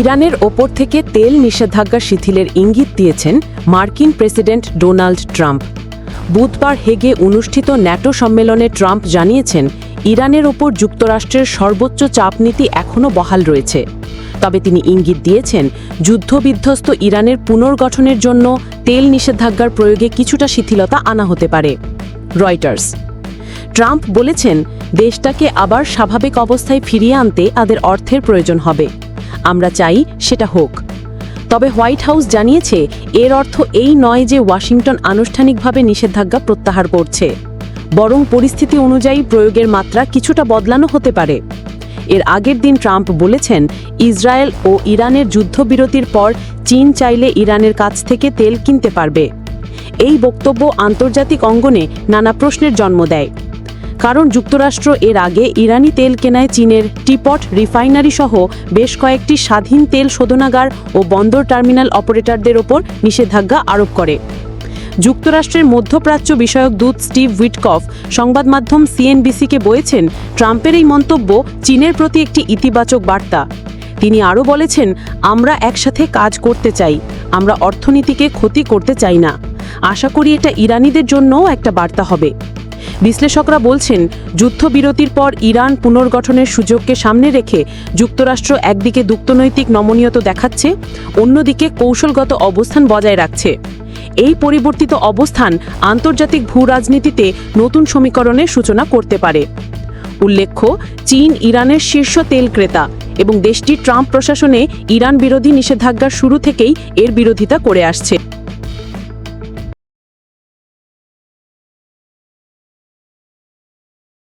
ইরানের ওপর থেকে তেল নিষেধাজ্ঞা শিথিলের ইঙ্গিত দিয়েছেন মার্কিন প্রেসিডেন্ট ডোনাল্ড ট্রাম্প। বুধবার হেগে অনুষ্ঠিত ন্যাটো সম্মেলনে ট্রাম্প জানিয়েছেন, ইরানের ওপর যুক্তরাষ্ট্রের সর্বোচ্চ চাপ নীতি এখনও বহাল রয়েছে। তবে তিনি ইঙ্গিত দিয়েছেন, যুদ্ধবিধ্বস্ত ইরানের পুনর্গঠনের জন্য তেল নিষেধাজ্ঞার প্রয়োগে কিছুটা শিথিলতা আনা হতে পারে। রয়টার্স। ট্রাম্প বলেছেন, দেশটাকে আবার স্বাভাবিক অবস্থায় ফিরিয়ে আনতে তাদের অর্থের প্রয়োজন হবে। আমরা চাই সেটা হোক। তবে হোয়াইট হাউস জানিয়েছে, এর অর্থ এই নয় যে ওয়াশিংটন আনুষ্ঠানিকভাবে নিষেধাজ্ঞা প্রত্যাহার করছে। বরং পরিস্থিতি অনুযায়ী প্রয়োগের মাত্রা কিছুটা বদলানো হতে পারে। এর আগের দিন ট্রাম্প বলেছেন, ইসরায়েল ও ইরানের যুদ্ধবিরতির পর চীন চাইলে ইরানের কাছ থেকে তেল কিনতে পারবে। এই বক্তব্য আন্তর্জাতিক অঙ্গনে নানা প্রশ্নের জন্ম দেয়। কারণ যুক্তরাষ্ট্র এর আগে ইরানি তেল কেনায় চীনের টিপট রিফাইনারি সহ বেশ কয়েকটি স্বাধীন তেল শোধনাগার ও বন্দর টার্মিনাল অপারেটরদের ওপর নিষেধাজ্ঞা আরোপ করে। যুক্তরাষ্ট্রের মধ্যপ্রাচ্য বিষয়ক দূত স্টিভ উইটকফ সংবাদ মাধ্যম সিএনবিসিকে বলেছেন, ট্রাম্পের এই মন্তব্য চীনের প্রতি একটি ইতিবাচক বার্তা। তিনি আরও বলেছেন, আমরা একসাথে কাজ করতে চাই, আমরা অর্থনীতিকে ক্ষতি করতে চাই না। আশা করি এটা ইরানিদের জন্যও একটা বার্তা হবে। বিশ্লেষকরা বলছেন, যুদ্ধবিরতির পর ইরান পুনর্গঠনের সুযোগকে সামনে রেখে যুক্তরাষ্ট্র একদিকে দুক্তনৈতিক নমনীয়তা দেখাচ্ছে, অন্যদিকে কৌশলগত অবস্থান বজায় রাখছে। এই পরিবর্তিত অবস্থান আন্তর্জাতিক ভূ রাজনীতিতে নতুন সমীকরণের সূচনা করতে পারে। উল্লেখ্য, চীন ইরানের শীর্ষ তেল ক্রেতা এবং দেশটির ট্রাম্প প্রশাসনে ইরান বিরোধী নিষেধাজ্ঞার শুরু থেকেই এর বিরোধিতা করে আসছে।